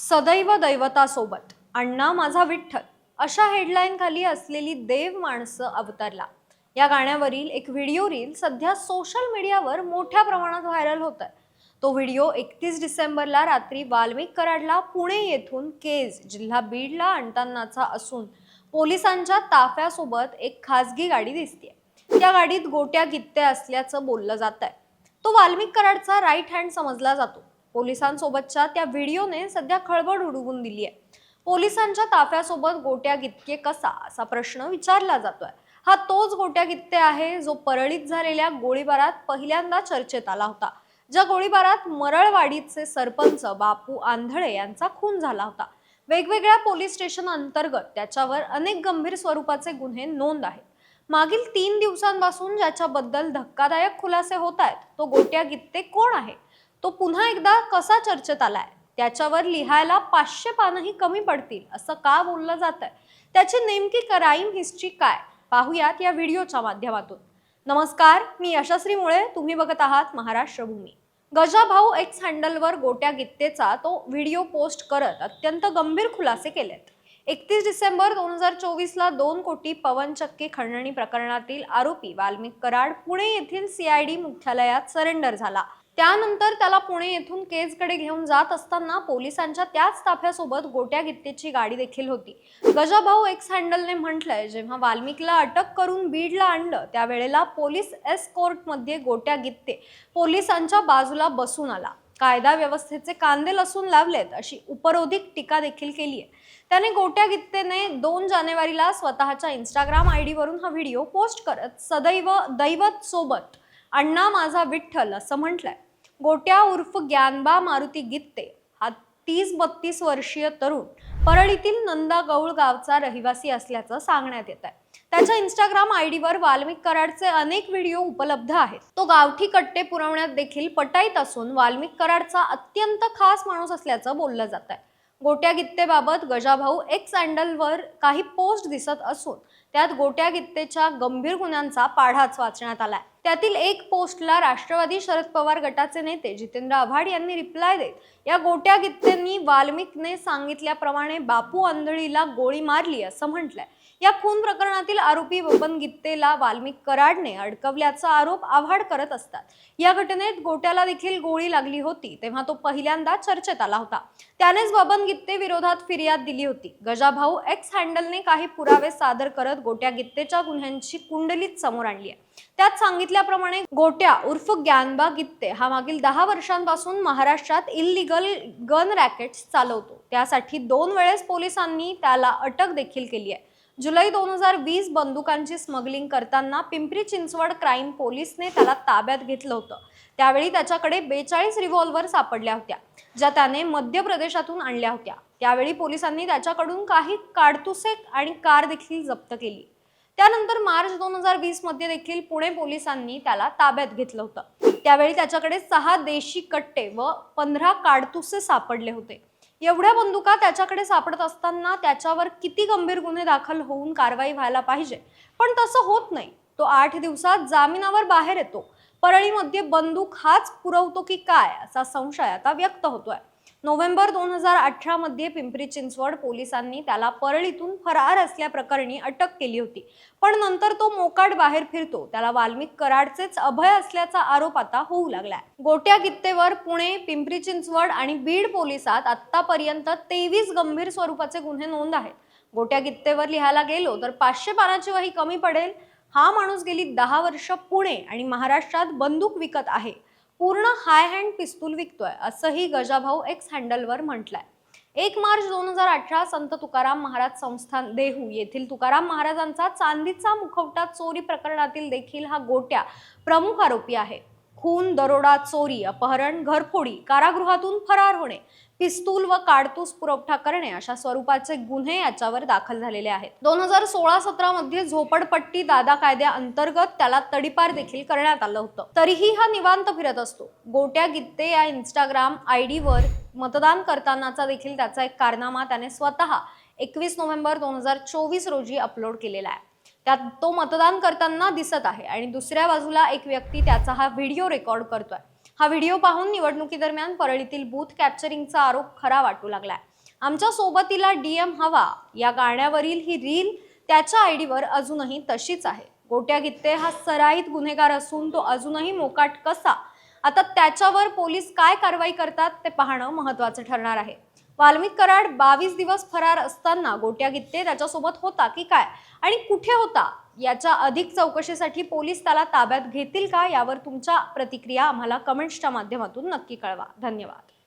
सदैव दैवतासोबत अण्णा माझा विठ्ठल अशा हेडलाईन खाली असलेली देव माणसं अवतरला. या गाण्यावरील एक व्हिडिओ रील सध्या सोशल मीडियावर मोठ्या प्रमाणात व्हायरल होत आहे तो व्हिडिओ एकतीस डिसेंबरला रात्री वाल्मिक कराडला पुणे येथून केज जिल्हा बीडला आणतानाचा असून पोलिसांच्या ताफ्यासोबत एक खासगी गाडी दिसते त्या गाडीत गोट्या गित्ते असल्याचं बोललं जात आहे तो वाल्मिक कराडचा राईट हँड समजला जातो. पोलिसांसोबतच्या त्या व्हिडिओने सध्या खळबळ उडवून दिली आहे. पोलिसांच्या ताफ्यासोबत गोट्या गितके कसा असा प्रश्न विचारला जातोय. हा तोच गोट्या गित्ते आहे जो परळीत झालेल्या गोळीबारात पहिल्यांदा चर्चेत आला होता ज्या गोळीबारात मरळवाडीचे सरपंच बापू आंधळे यांचा खून झाला होता. वेगवेगळ्या पोलीस स्टेशन अंतर्गत त्याच्यावर अनेक गंभीर स्वरूपाचे गुन्हे नोंद आहेत. मागील तीन दिवसांपासून ज्याच्याबद्दल धक्कादायक खुलासे होत आहेत तो गोट्या गित्ते कोण आहे? तो पुन्हा एकदा कसा चर्चेत आलाय? त्याच्यावर लिहायला पाचशे पानंही कमी पडतील असं का बोललं जात आहे त्याची नेमकी क्राईम हिस्ट्री काय? पाहूयात या व्हिडिओच्या माध्यमातून. नमस्कार मी यशस्वी मुळे तुम्ही बघत आहात महाराष्ट्र भूमी. गजाभाऊ एक्स हँडलवर गोट्या गित्तेचा तो व्हिडिओ पोस्ट करत अत्यंत गंभीर खुलासे केलेत. एकतीस डिसेंबर दोन हजार चोवीसला दोन कोटी पवनचक्की खंडणी प्रकरणातील आरोपी वाल्मिक कराड पुणे येथील सीआयडी मुख्यालयात सरेंडर झाला. त्यानंतर त्याला पुणे येथून केजकडे घेऊन जात असताना पोलिसांच्या त्याच ताफ्यासोबत गोट्या गित्तेची गाडी देखील होती. गजाभाऊ एक्स हँडलने म्हटलंय जेव्हा वाल्मिकला अटक करून बीडला आणलं त्यावेळेला पोलीस एस कोर्टमध्ये गोट्या गित्ते पोलिसांच्या बाजूला बसून आला. कायदा व्यवस्थेचे कांदे लसून लावलेत अशी उपरोधिक टीका देखील केली आहे त्याने गोट्या गित्तेने दोन जानेवारीला स्वतःच्या इंस्टाग्राम आय डीवरून हा व्हिडिओ पोस्ट करत सदैव दैवत सोबत अण्णा माझा विठ्ठल असं म्हटलंय. गोट्या उर्फ ज्ञानबा मारुती गित्ते हा तीस बत्तीस वर्षीय तरुण परळीतील नंदा गौळ गावचा रहिवासी असल्याचं सांगण्यात येत आहे त्याच्या इंस्टाग्राम आय डीवर वाल्मिक कराडचे अनेक व्हिडिओ उपलब्ध आहेत. तो गावठी कट्टे पुरवण्यात देखील पटाईत असून वाल्मिक कराडचा अत्यंत खास माणूस असल्याचं बोललं जात आहे गोट्या गित्तेबाबत गजाभाऊ एक्स अँडलवर काही पोस्ट दिसत असून त्यात गोट्या गित्तेच्या गंभीर गुन्ह्यांचा पाढाच वाचण्यात आलाय. त्यातील एक पोस्टला राष्ट्रवादी शरद पवार गटाचे नेते जितेंद्र आव्हाड यांनी रिप्लाय देत. या गोट्या गित्तेंनी वाल्मिकने सांगितल्याप्रमाणे बापू आंधळीला गोळी मारली असं म्हटलंय. या खून प्रकरणातील आरोपी बबन गित्तेला वाल्मिक कराडने अडकवल्याचा आरोप आव्हाड करत असतात. या घटनेत गोट्याला देखील गोळी लागली होती तेव्हा तो पहिल्यांदा चर्चेत आला होता. त्यानेच बबन गित्ते विरोधात फिर्याद दिली होती. गजाभाऊ एक्स हँडलने काही पुरावे सादर करत गोट्या गित्तेच्या गुन्ह्यांची कुंडलीत समोर आणली आहे. त्यात सांगितल्याप्रमाणे गोट्या उर्फ ज्ञानबा गित्ते हा मागील दहा वर्षांपासून महाराष्ट्रात इल्लीगल गन रॅकेट्स चालवतो. त्यासाठी दोन वेळेस पोलिसांनी त्याला अटक देखील केली आहे. जुलै दोन हजार वीस बंदुकांची स्मगलिंग करताना पिंपरी चिंचवड क्राईम पोलीसने त्याला ताब्यात घेतलं होतं. त्यावेळी त्याच्याकडे बेचाळीस रिव्हॉल्वर सापडल्या होत्या ज्या त्याने मध्य प्रदेशातून आणल्या होत्या. त्यावेळी पोलिसांनी त्याच्याकडून काही काडतुसे आणि कार देखील जप्त केली. त्यानंतर मार्च दोन हजार वीसमध्ये देखील पुणे पोलिसांनी त्याला ताब्यात घेतलं होतं. त्यावेळी त्याच्याकडे सहा देशी कट्टे व पंधरा काडतुसे सापडले होते. एवढ्या बंदुका त्याच्याकडे सापडत असताना त्याच्यावर किती गंभीर गुन्हे दाखल होऊन कारवाई व्हायला पाहिजे? पण तसं होत नाही. तो आठ दिवसात जामिनावर बाहेर येतो. परळीमध्ये बंदूक हाच पुरवतो की काय असा संशय आता व्यक्त होतोय. नोव्हेंबर दोन हजार अठरा मध्ये पिंपरी चिंचवड पोलिसांनी त्याला परळीतून फरार असल्याप्रकरणी अटक केली होती. पण नंतर तो मोकाट बाहेर फिरतो. त्याला वाल्मिक कराडचेच अभय असल्याचा आरोप आता होऊ लागलाय. गोट्या गित्तेवर पुणे पिंपरी चिंचवड आणि बीड पोलिसात आतापर्यंत तेवीस गंभीर स्वरूपाचे गुन्हे नोंद आहेत. गोट्या गित्तेवर लिहायला गेलो तर पाचशे पानाची वही कमी पडेल. हा माणूस गेली दहा वर्ष पुणे आणि महाराष्ट्रात बंदूक विकत आहे. पूर्ण हाय हँड पिस्तूल विकतोय असंही गजाभाऊ एक्स हँडलवर म्हटलंय. एक मार्च दोन हजार अठरा संत तुकाराम महाराज संस्थान देहू येथील तुकाराम महाराजांचा चांदीचा मुखवटा चोरी प्रकरणातील देखील हा गोट्या प्रमुख आरोपी आहे. खून दरोडा चोरी अपहरण घरफोडी कारागृहातून फरार होणे पिस्तूल व काडतूस पुरवठा करणे अशा स्वरूपाचे गुन्हे याच्यावर दाखल झालेले आहेत. दोन हजार सोळा सतरा मध्ये झोपडपट्टी दादा कायद्या अंतर्गत त्याला तडीपार देखील करण्यात आलं होतं. तरीही हा निवांत फिरत असतो. गोट्या गित्ते या इंस्टाग्राम आय डीवर मतदान करतानाचा देखील त्याचा एक कारनामा त्याने स्वतः एकवीस नोव्हेंबर दोन हजार चोवीस रोजी अपलोड केलेला आहे. त्यात तो मतदान करताना दिसत आहे. आणि दुसऱ्या बाजूला एक व्यक्ती त्याचा हा व्हिडिओ रेकॉर्ड करतोय. हा व्हिडिओ पाहून निवडणुकीदरम्यान परळीतील बूथ कॅप्चरिंगचा आरोप खरा वाटू लागलाय. आमच्या सोबतीला डीएम हवा. या गाण्यावरील ही रील त्याच्या आयडीवर अजूनही तशीच आहे. गोट्या गित्ते हा सराईत गुन्हेगार असून तो अजूनही मोकाट कसा? आता त्याच्यावर पोलीस काय कारवाई करतात ते पाहणं महत्वाचं ठरणार आहे. वाल्मिक कराड बावीस दिवस फरार असताना गोट्या गित्ते त्याच्यासोबत होता की काय? आणि कुठे होता? याच्या अधिक चौकशीसाठी पोलीस त्याला ताब्यात घेतील का? यावर तुमच्या प्रतिक्रिया आम्हाला कमेंट्सच्या माध्यमातून नक्की कळवा. धन्यवाद.